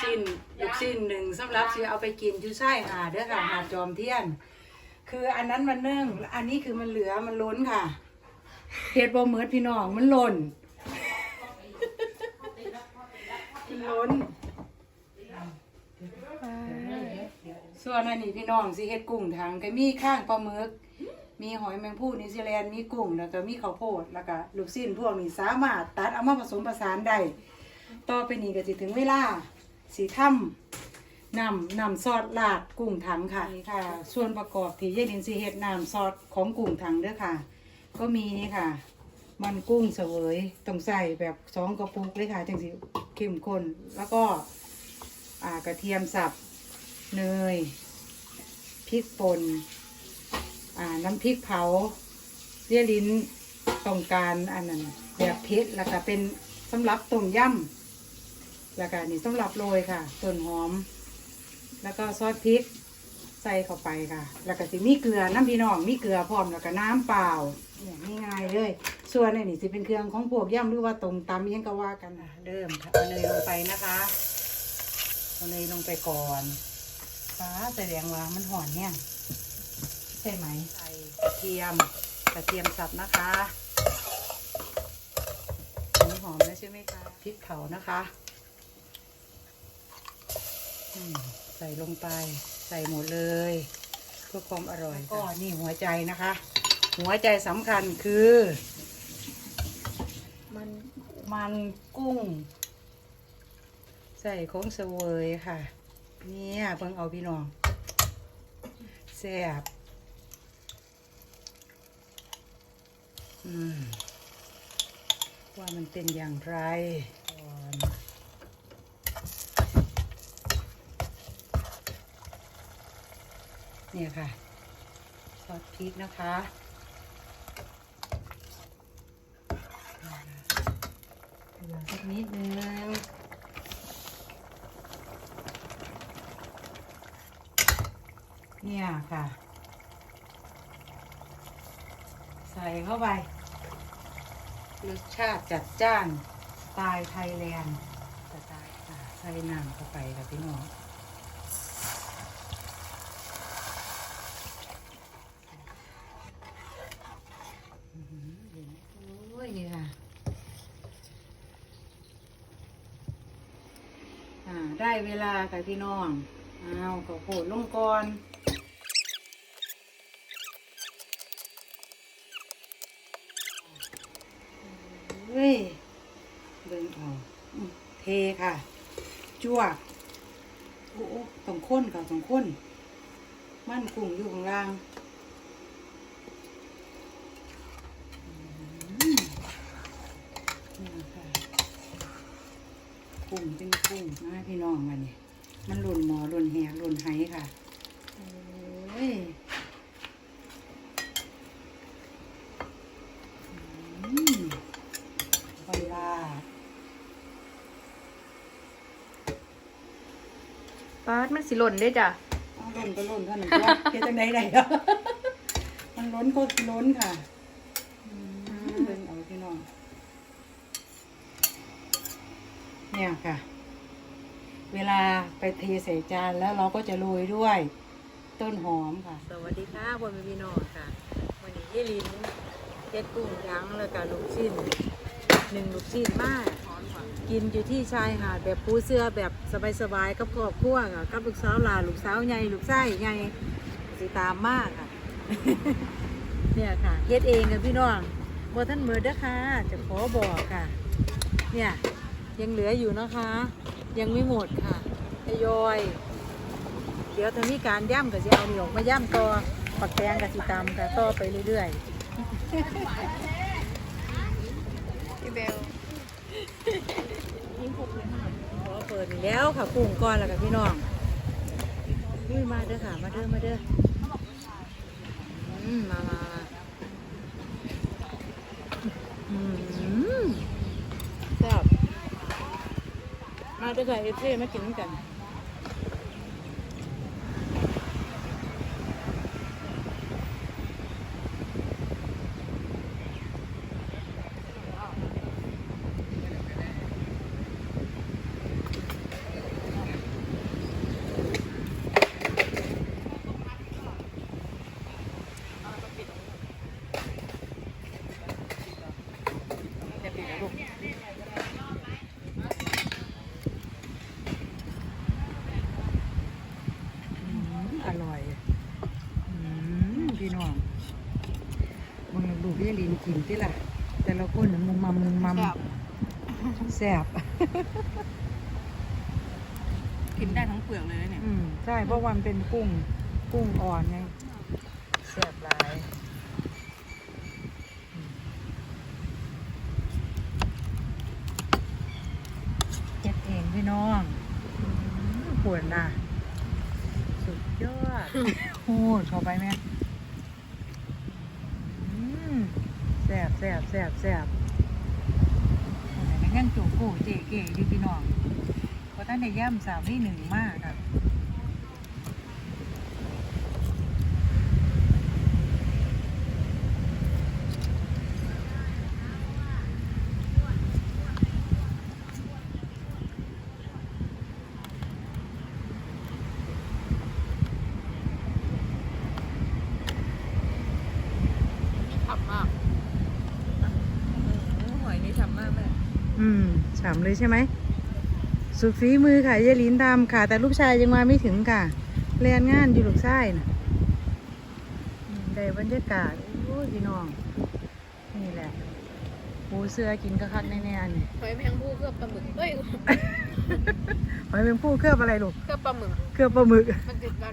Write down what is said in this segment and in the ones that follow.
ชิ้นลูกชิ้นหนึ่งสำหรับสิเอาไปกินอยู่ใช่หาดเด้อค่ะหาดจอมเทียน คืออันนั้นมันนึ่งอันนี้คือมันเหลือมันล้นค่ะเฮ็ดบ่เหมือนพี่น้องมันหล่นมันล้น ส่วนอันนี้พี่น้องสิเฮ็ดกุ้งทางก็มีข้างปลาหมึกมีหอยแมงภู่นิวซีแลนด์มีกุ้งแล้วก็มีข้าวโพดแล้วก็ลูกชิ้นพวกนี้สามารถตัดเอามาผสมผสานได้ต่อไปนี้ก็สิถึงเวลา สิทำนำนำซอสลาดกุ้งถังค่ะนี่ค่ะ ส่วนประกอบที่ยายดินสิเฮ็ดน้ำซอสของกุ้งถังเด้อค่ะ ก็มีนี่ค่ะ มันกุ้งเสวยต้องใส่แบบสองกระปุกเลยค่ะจังสิเข้มข้นแล้วก็อ่ากระเทียมสับเนยพริกป่นอ่าน้ำพริกเผาเรียลิ้นต้องการอันนั้นแบบเผ็ดแล้วก็เป็นสำหรับต้มยำ แล้วก็นี่สำหรับโรยค่ะต้นหอม แล้วก็ซอสพริกใส่เข้าไปค่ะ แล้วก็สิมีเกลือน้ำพี่น้องมีเกลือพร้อมแล้วก็น้ำเปล่าเนี่ยง่ายๆเลย ส่วนอันนี้สิเป็นเครื่องของพวกย่ำหรือว่าต้มตำอิหยังก็ว่ากันนะเริ่มค่ะเอาเนยลงไปนะคะเอาเนยลงไปก่อนฟ้าแสดงว่ามันหอนเนี่ยใช่ไหมใส่กระเทียมกระเทียมสับนะคะอันนี้หอมแล้วใช่ไหมคะพริกเผานะคะอืม ใส่ลงไปใส่หมดเลย เพื่อความอร่อยก็นี่หัวใจนะคะ หัวใจสำคัญคือ มันมันกุ้ง ใส่ของเสวยค่ะ เนี่ยเพิ่งเอาพี่น้องแซ่บอืมว่ามันเป็นอย่างไรก่อน เนี่ยค่ะ ซอสพริกนะคะเหลือสักนิดนึงเนี่ยค่ะ ใส่เข้าไป รสชาติจัดจ้าน สไตล์ไทยแลนด์สไตล์ใส่น้ำเข้าไปค่ะพี่น้องอื้อหือเห็นไหมโอ้ยนี่ค่ะ อ่า ได้ เวลาค่ะพี่น้องเอาข้าวโพดลงก่อนเฮ้ยเดินออกเทค่ะจวกโอ้โอ้ต้องข้นค่ะต้องข้น มันกุ้งอยู่ข้างล่างอืมนี่ค่ะกุ้ง เป็นกุ้งนะพี่น้องมาเนี่ยมันหล่นหมอหล่นแหหล่นไหค่ะโอ้ยอืมเวลาปาดมันสิหล่นได้จ้ะเอาล้นก็ล้นเท่านั้นจ้ะเฮ็ดจังไดได้เนาะมันล้นก็ล้นค่ะเบิ่งเอาพี่น้อง เนี่ยค่ะ เวลาไปเทใส่จานแล้วเราก็จะโรยด้วยต้นหอมค่ะ สวัสดีค่ะบนมีพี่น้องค่ะ วันนี้ยี่ลินเจ็ดกุ้งยั้งแล้วก็ลูกชิ้นหนึ่งลูกชิ้นมาก กินอยู่ที่ชายหาดแบบปูเสื้อแบบสบายๆกับครอบครัวค่ะกับลูกสาวหลาลูกสาวใหญ่ลูกไส้ใหญ่สิตามมากค่ะ เนี่ยค่ะเฮ็ดเองกันพี่น้องบ่ท่านเมือเด้อค่ะ จะขอบอกค่ะ เนี่ย ยังเหลืออยู่นะคะ ยังไม่หมดค่ะทยอย เดี๋ยวถ้ามีการย่ำก็จะเอาหนี่ออกมาย่ำต่อปักแตงกับสิตำค่ะต่อไปเรื่อยๆพี่เบลขอเปิดอีกแล้วค่ะปรุงก่อนแล้วกับพี่น้องอุ้ยมาเด้อค่ะ มาเด้อมาเด้ออืมมามามาอืมแซ่บ มาเด้อค่ะเอฟซีมากินกัน ค มึงดู พี่ลินกินที่ล่ะ แต่ละคนน่ะมุมมัมมุมมัมแซ่บกินได้ทั้งเปลือกเลยนะเนี่ยอืมใช่เพราะวันเป็นกุ้งกุ้งอ่อนไงแซ่บหลายเฮ็ดเองพี่น้องปวดนะสุดยอดโหดเข้าไปไหมอืม แซ่บแซ่บแซ่บแซ่บอันไหนยังโจโก้เจ๊เก๋อยู่พี่น้องเพราะท่านได้ย่ำสามที่หนึ่งมากอะ ฉ่ำมากหอยนี่ฉ่ำมากแม่ อืมฉ่ำเลยใช่ไหม สุดฝีมือค่ะยายลินทำค่ะ แต่ลูกชายยังมาไม่ถึงค่ะเรียนงานอยู่ลูกชายนะอืมได้บรรยากาศโอ้ยพี่น้อง นี่แหละ ปูเสื้อกินก็คักแน่ๆนี่หอยแมงภู่เคลือบปลาหมึกเอ้ยหอยเป็นผู้เคลือบอะไรลูก เคลือบปลาหมึก เคลือบปลาหมึก มันติดกัน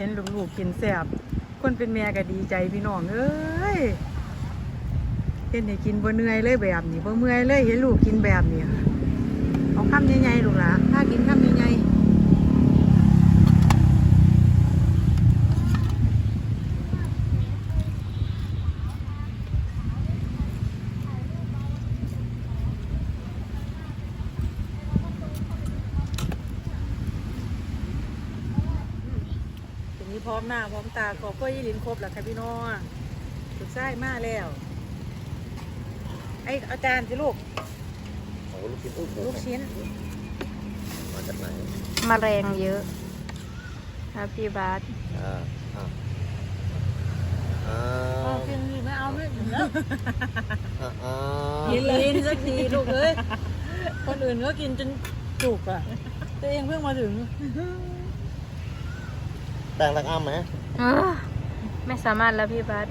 เห็นลูกๆกินแซบคนเป็นแม่ก็ดีใจพี่น้องเอ้ยเห็นให้กินบ่เหนื่อยเลยแบบนี้บ่เมื่อยเลยเห็นลูกกินแบบนี้เอาคำใหญ่ๆลูกหลานถ้ากินคำใหญ่ๆทีนี้พร้ อมหน้าพร้อมตาขอบก็ยี่ลินครบแล้วค่ะพี่น้องสุดท้ายมาแล้ว ไอ้อาจารย์สิลูกโอ้ลูกชิ้นอุ้ยลูกชิ้น มาจากไหนมาแรงเยอะครับพี่บาสอ่าอ่าอ่าเอากินดิไม่เอาไม่ถึงแล้วอ่าอ่ากินลิ้นสักทีลูกเอ้ยคนอื่นก็กินจนจุกอะตัวเองเพิ่งมาถึง แป้งรักอ้ำไหมเออไม่สามารถแล้วพี่บาส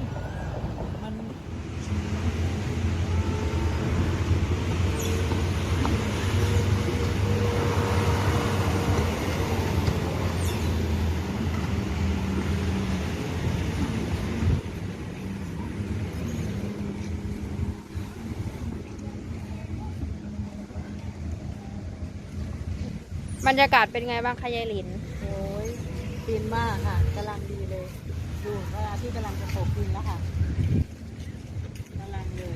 บรรยากาศเป็นไงบ้างคะยายหลิน ฟินมากค่ะกำลังดีเลย ดูเวลาที่กำลังจะตกฟินแล้วค่ะกำลังเลย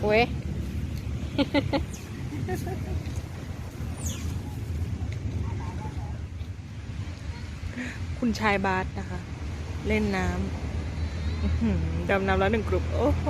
โอ้ยคุณชายบาสนะคะ เล่นน้ำดำน้ำแล้วหนึ่งกลุ่มโอ้โห